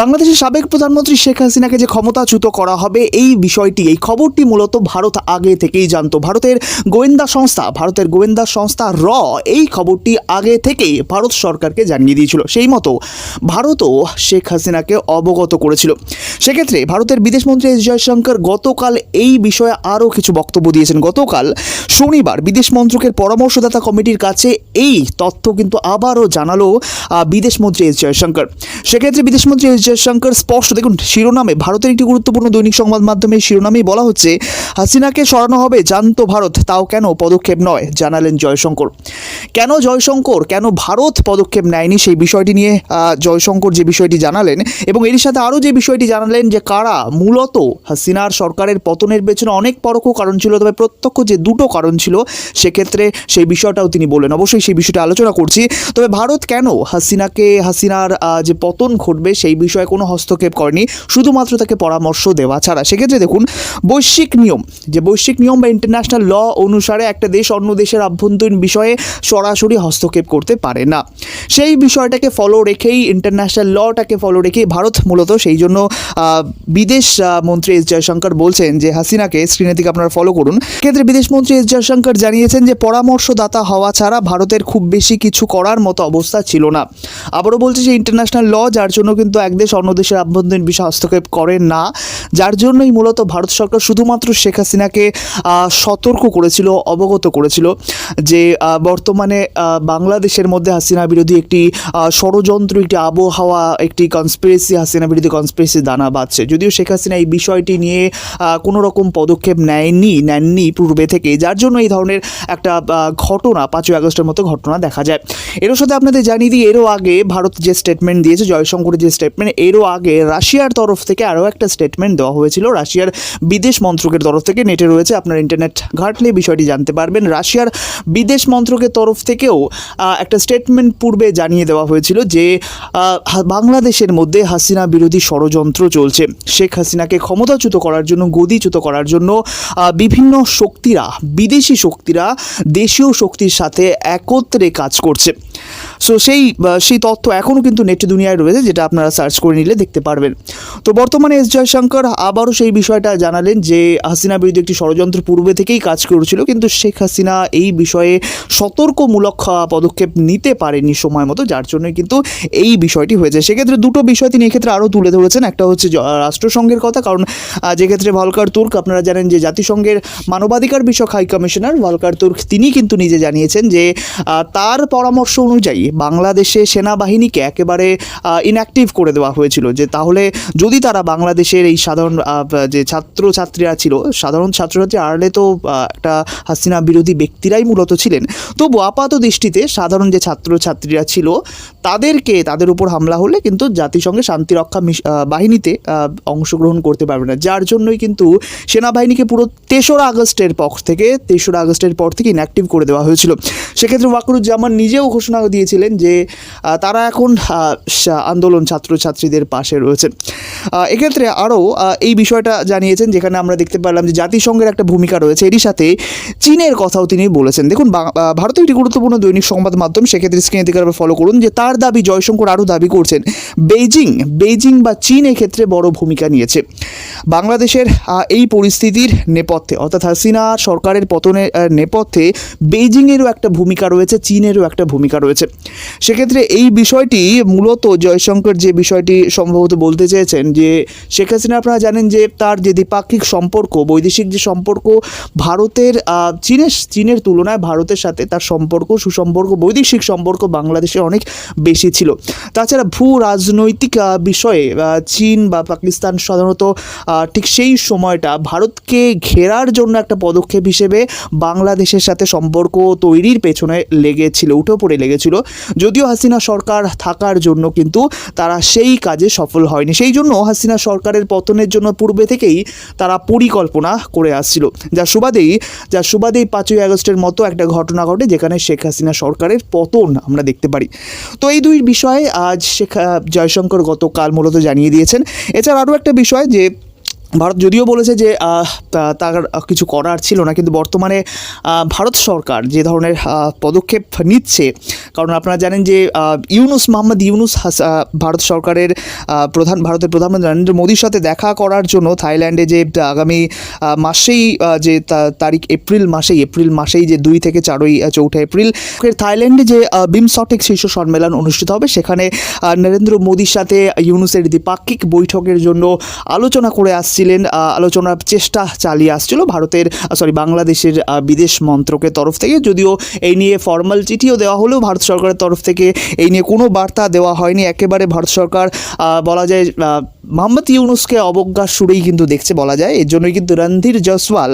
বাংলাদেশের সাবেক প্রধানমন্ত্রী শেখ হাসিনাকে যে ক্ষমতাচ্যুত করা হবে, এই বিষয়টি, এই খবরটি মূলত ভারত আগে থেকেই জানতো। ভারতের গোয়েন্দা সংস্থা, ভারতের গোয়েন্দা সংস্থা র, এই খবরটি আগে থেকেই ভারত সরকারকে জানিয়ে দিয়েছিল। সেই মতো ভারতও শেখ হাসিনাকে অবগত করেছিল। সেক্ষেত্রে ভারতের বিদেশমন্ত্রী এস জয়শঙ্কর গতকাল এই বিষয়ে আরও কিছু বক্তব্য দিয়েছেন। গতকাল শনিবার বিদেশ মন্ত্রকের পরামর্শদাতা কমিটির কাছে এই তথ্য কিন্তু আবারও জানালো বিদেশমন্ত্রী এস জয়শঙ্কর। সেক্ষেত্রে বিদেশমন্ত্রী এস জয়শঙ্কর স্পষ্ট। দেখুন, শিরোনামে ভারতের একটি গুরুত্বপূর্ণ দৈনিক সংবাদ মাধ্যমে শিরোনামেই বলা হচ্ছে, হাসিনাকে সরানো হবে জানতো ভারত, তাও কেন পদক্ষেপ নয়, জানালেন জয়শঙ্কর। কেন জয়শঙ্কর, কেন ভারত পদক্ষেপ নেয়নি সেই বিষয়টি নিয়ে জয়শঙ্কর যে বিষয়টি জানালেন এবং এর সাথে আরও যে বিষয়টি জানালেন যে কারা, মূলত হাসিনার সরকারের পতনের পেছনে অনেক পরোক্ষ কারণ ছিল, তবে প্রত্যক্ষ যে দুটো কারণ ছিল, সেক্ষেত্রে সেই বিষয়টাও তিনি বললেন। অবশ্যই সেই বিষয়টা আলোচনা করছি। তবে ভারত কেন হাসিনাকে, হাসিনার যে পতন ঘটবে সেই বিষয়ে কোনো হস্তক্ষেপ করেনি, শুধুমাত্র তাকে পরামর্শ দেওয়া ছাড়া। সেক্ষেত্রে দেখুন, বৈশ্বিক নিয়ম, যে বৈশ্বিক নিয়ম বা ইন্টারন্যাশনাল ল অনুসারে একটা দেশ অন্য দেশের আভ্যন্তরীণ বিষয়ে সরাসরি হস্তক্ষেপ করতে পারে না। সেই বিষয়টাকে ফলো রেখেই ইন্টারন্যাশনাল লটাকে ফলো রেখেই ভারত মূলত সেই জন্য বিদেশ মন্ত্রী এস জয়শঙ্কর বলছেন যে হাসিনাকে স্ক্রিনে থেকে আপনারা ফলো করুন। ক্ষেত্রে বিদেশ মন্ত্রী এস জয়শঙ্কর জানিয়েছেন যে পরামর্শদাতা হওয়া ছাড়া ভারতের খুব বেশি কিছু করার মতো অবস্থা ছিল না। আবারও বলছে যে ইন্টারন্যাশনাল ল যার জন্য কিন্তু এক দেশ অন্য দেশের আভ্যন্তরীণ বিষয়ে হস্তক্ষেপ করে না। যার জন্যই মূলত ভারত সরকার শুধুমাত্র শেখ হাসিনাকে সতর্ক করেছিল, অবগত করেছিল যে বর্তমানে বাংলাদেশের মধ্যে হাসিনা বিরোধী একটি ষড়যন্ত্র, একটি আবহাওয়া, একটি কনস্পিরেসি হাসিনা বিরোধী কনস্পিরেসি দানা বাঁধছে। যদিও শেখ হাসিনা এই বিষয়টি নিয়ে কোনো রকম পদক্ষেপ নেয়নি, নেননি পূর্বে থেকে, যার জন্য এই ধরনের একটা ঘটনা, পাঁচই আগস্টের মতো ঘটনা দেখা যায়। এরও সাথে আপনাদের জানিয়ে দিই, এরও আগে ভারত যে স্টেটমেন্ট দিয়েছে, জয়শঙ্করের যে স্টেটমেন্ট এরও আগে রাশিয়ার তরফ থেকে আরও একটা স্টেটমেন্ট দেওয়া হয়েছিল। রাশিয়ার বিদেশ মন্ত্রকের তরফ থেকে, নেটে রয়েছে আপনার ইন্টারনেট ঘাটলে বিষয়টি জানতে পারবেন। রাশিয়ার বিদেশ মন্ত্রকের তরফ থেকেও একটা স্টেটমেন্ট পূর্বে জানিয়ে দেওয়া হয়েছিল যে বাংলাদেশের মধ্যে হাসিনা বিরোধী ষড়যন্ত্র চলছে। শেখ হাসিনাকে ক্ষমতাচ্যুত করার জন্য, গদিচ্যুত করার জন্য বিভিন্ন শক্তিরা, বিদেশি শক্তিরা, দেশীয় শক্তির সাথে একত্রে কাজ করছে। সো সেই সেই তথ্য এখনও কিন্তু নেট দুনিয়ায় রয়েছে, যেটা আপনারা সার্চ করে নিলে দেখতে পারবেন। তো বর্তমানে এস জয়শঙ্কর আবারও সেই বিষয়টা জানালেন যে, হাসিনা বিরুদ্ধে একটি ষড়যন্ত্র পূর্বে থেকেই কাজ করেছিল, কিন্তু শেখ হাসিনা এই বিষয়ে সতর্কমূলক পদক্ষেপ নিতে পারেনি সময় মতো, যার জন্য কিন্তু এই বিষয়টি হয়েছে। সেক্ষেত্রে দুটো বিষয় তিনি এক্ষেত্রে আরও তুলে ধরেছেন। একটা হচ্ছে জ- রাষ্ট্রসংঘের কথা। কারণ আহ, যে ক্ষেত্রে ভলকার তুর্ক আপনারা জানেন যে জাতিসংঘের মানবাধিকার বিষয়ক হাই কমিশনার ভলকার তুর্ক তিনি কিন্তু নিজে জানিয়েছেন যে তার পরামর্শ অনুযায়ী বাংলাদেশে সেনাবাহিনীকে একেবারে ইনঅ্যাক্টিভ করে দেওয়া হয়েছিল। যে তাহলে যদি তারা বাংলাদেশের এই সাধারণ যে ছাত্রছাত্রীরা ছিল সাধারণ ছাত্রছাত্রী আড়লে তো একটা হাসিনা বিরোধী ব্যক্তিরাই মূলত ছিলেন। তবু আপাত দৃষ্টিতে সাধারণ যে ছাত্রছাত্রীরা ছিল তাদেরকে, তাদের উপর হামলা হলে কিন্তু জাতিসংঘে শান্তিরক্ষা বাহিনীতে অংশগ্রহণ করতে পারবে না। যার জন্যই কিন্তু সেনাবাহিনীকে পুরো তেসরা আগস্টের পক্ষ থেকে, তেসরা আগস্টের পর থেকে ইনঅ্যাক্টিভ করে দেওয়া হয়েছিল। সেক্ষেত্রে ওয়াকরুজ্জামান নিজেও ঘোষণা দিয়েছিলেন যে তারা এখন আন্দোলন ছাত্রছাত্রীদের পাশে রয়েছে। এক্ষেত্রে আরও এই বিষয়টা জানিয়েছেন যেখানে আমরা দেখতে পারলাম যে জাতিসংঘের একটা ভূমিকা রয়েছে। এরই সাথে চীনের কথাও তিনি বলেছেন। দেখুন ভারতের একটি গুরুত্বপূর্ণ দৈনিক সংবাদ মাধ্যম, সেক্ষেত্রে স্ক্রিনে থেকে ফলো করুন যে তার দাবি জয়শঙ্কর আরও দাবি করছেন, বেইজিং বেইজিং বা চীন এক্ষেত্রে বড় ভূমিকা নিয়েছে। বাংলাদেশের এই পরিস্থিতির নেপথ্যে, অর্থাৎ হাসিনা সরকারের পতনের নেপথ্যে বেইজিংয়েরও একটা ভূমিকা রয়েছে, চীনেরও একটা ভূমিকা রয়েছে। সেক্ষেত্রে এই বিষয়টি মূলত জয়শঙ্কর যে বিষয়টি সম্ভবত বলতে চেয়েছেন যে, শেখ হাসিনা, আপনারা জানেন যে তার যে দ্বিপাক্ষিক সম্পর্ক, বৈদেশিক যে সম্পর্ক, ভারতের চীনের চীনের তুলনায় ভারতের সাথে তার সম্পর্ক, সুসম্পর্ক, বৈদেশিক সম্পর্ক বাংলাদেশে অনেক বেশি ছিল। তাছাড়া ভূ রাজনৈতিক বিষয়ে চীন বা পাকিস্তান সাধারণত ঠিক সেই সময়টা ভারতকে ঘেরার জন্য একটা পদক্ষেপ হিসেবে বাংলাদেশের সাথে সম্পর্ক তৈরির পেছনে লেগেছিল, উঠে পড়ে লেগেছিল। যদিও হাসিনা সরকার থাকার জন্য কিন্তু তারা সেই কাজে সফল হয়নি। সেই জন্য হাসিনা সরকারের পতনের জন্য পূর্বে থেকেই তারা পরিকল্পনা করে আসছিল। যার সুবাদেই যার সুবাদেই পাঁচই আগস্টের মতো একটা ঘটনা ঘটে, যেখানে শেখ হাসিনা সরকারের পতন আমরা দেখতে পারি। তো এই দুই বিষয়ে আজ শেখ জয়শঙ্কর গতকাল মূলত জানিয়ে দিয়েছেন। এছাড়া আরও একটা বিষয় যে, ভারত যদিও বলেছে যে তার কিছু করার ছিল না, কিন্তু বর্তমানে ভারত সরকার যে ধরনের পদক্ষেপ নিচ্ছে কারণ আপনারা জানেন যে ইউনুস মোহাম্মদ ইউনুস ভারত সরকারের প্রধান, ভারতের প্রধানমন্ত্রী নরেন্দ্র মোদীর সাথে দেখা করার জন্য থাইল্যান্ডে যে আগামী মাসেই যে তারিখ এপ্রিল মাসেই এপ্রিল মাসেই যে দুই থেকে চারই চৌঠা এপ্রিল থাইল্যান্ডে যে বিমসটেক শীর্ষ সম্মেলন অনুষ্ঠিত হবে, সেখানে নরেন্দ্র মোদীর সাথে ইউনুসের দ্বিপাক্ষিক বৈঠকের জন্য আলোচনা করে আসছিলেন আলোচনার চেষ্টা চালিয়ে আসছিল ভারতের সরি, বাংলাদেশের বিদেশ মন্ত্রকের তরফ থেকে, যদিও এই নিয়ে ফর্মাল চিঠিও দেওয়া হলেও ভারত সরকারের তরফ থেকে এই নিয়ে কোনো বার্তা দেওয়া হয়নি। একেবারে ভারত সরকার বলা যায় মোহাম্মদ ইউনুসকে অবজ্ঞার সুরেই কিন্তু দেখছে বলা যায়। এর জন্যই কিন্তু রণধীর জয়সওয়াল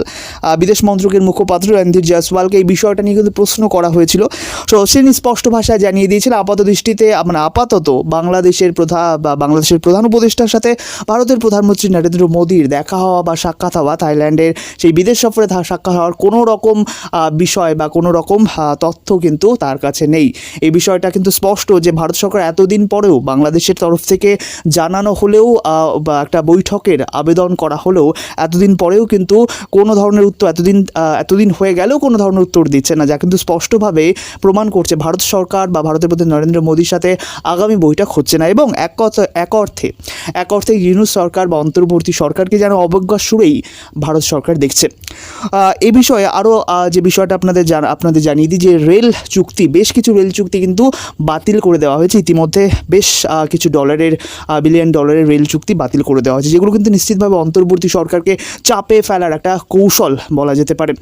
বিদেশ মন্ত্রকের মুখপাত্র রণধীর জয়সওয়ালকে এই বিষয়টা নিয়ে কিন্তু প্রশ্ন করা হয়েছিল। তো তিনি স্পষ্ট ভাষায় জানিয়ে দিয়েছিল আপাত দৃষ্টিতে মানে আপাতত বাংলাদেশের প্রধান বা বাংলাদেশের প্রধান উপদেষ্টার সাথে ভারতের প্রধানমন্ত্রী নরেন্দ্র মোদীর দেখা হওয়া বা সাক্ষাৎ হওয়া থাইল্যান্ডের সেই বিদেশ সফরে সাক্ষাৎ হওয়ার কোনো রকম বিষয় বা কোনো রকম তথ্য কিন্তু তার কাছে নেই। এই বিষয়টা কিন্তু স্পষ্ট যে ভারত সরকার এতদিন পরেও বাংলাদেশের তরফ থেকে জানানো হলেও একটা বৈঠকের আবেদন করা হলেও এতদিন পরেও কিন্তু কোনো ধরনের উত্তর, এতদিন এতদিন হয়ে গেলেও কোনো ধরনের উত্তর দিচ্ছে না, যা কিন্তু স্পষ্টভাবে প্রমাণ করছে ভারত সরকার বা ভারতের প্রতি নরেন্দ্র মোদীর সাথে আগামী বৈঠক হচ্ছে না এবং এক এক অর্থে এক অর্থে ইউনুস সরকার বা অন্তর্বর্তী সরকারকে যেন অবজ্ঞার সুরেই ভারত সরকার দেখছে। এ বিষয়ে আরও যে বিষয়টা আপনাদের আপনাদের জানিয়ে দিই যে রেল চুক্তি, বেশ কিছু রেল চুক্তি কিন্তু বাতিল করে দেওয়া হয়েছে। ইতিমধ্যে বেশ কিছু ডলারের বিলিয়ন ডলারের রেল চুক্তি বাতিল করে দেওয়া হয়েছে, যেগুলো কিন্তু নিশ্চিতভাবে অন্তর্বর্তী সরকারকে চাপে ফেলার একটা কৌশল বলা যেতে পারে।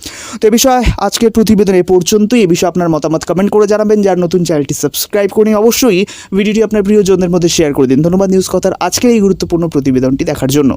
তো এ বিষয়ে আজকের প্রতিবেদন এ পর্যন্তই। এ বিষয়ে আপনার মতামত কমেন্ট করে জানাবেন। যার নতুন চ্যানেলটি সাবস্ক্রাইব করে অবশ্যই ভিডিওটি আপনার প্রিয়জনদের মধ্যে শেয়ার করে দিন। ধন্যবাদ নিউজ কথার আজকের এই গুরুত্বপূর্ণ প্রতিবেদনটি দেখার জন্য।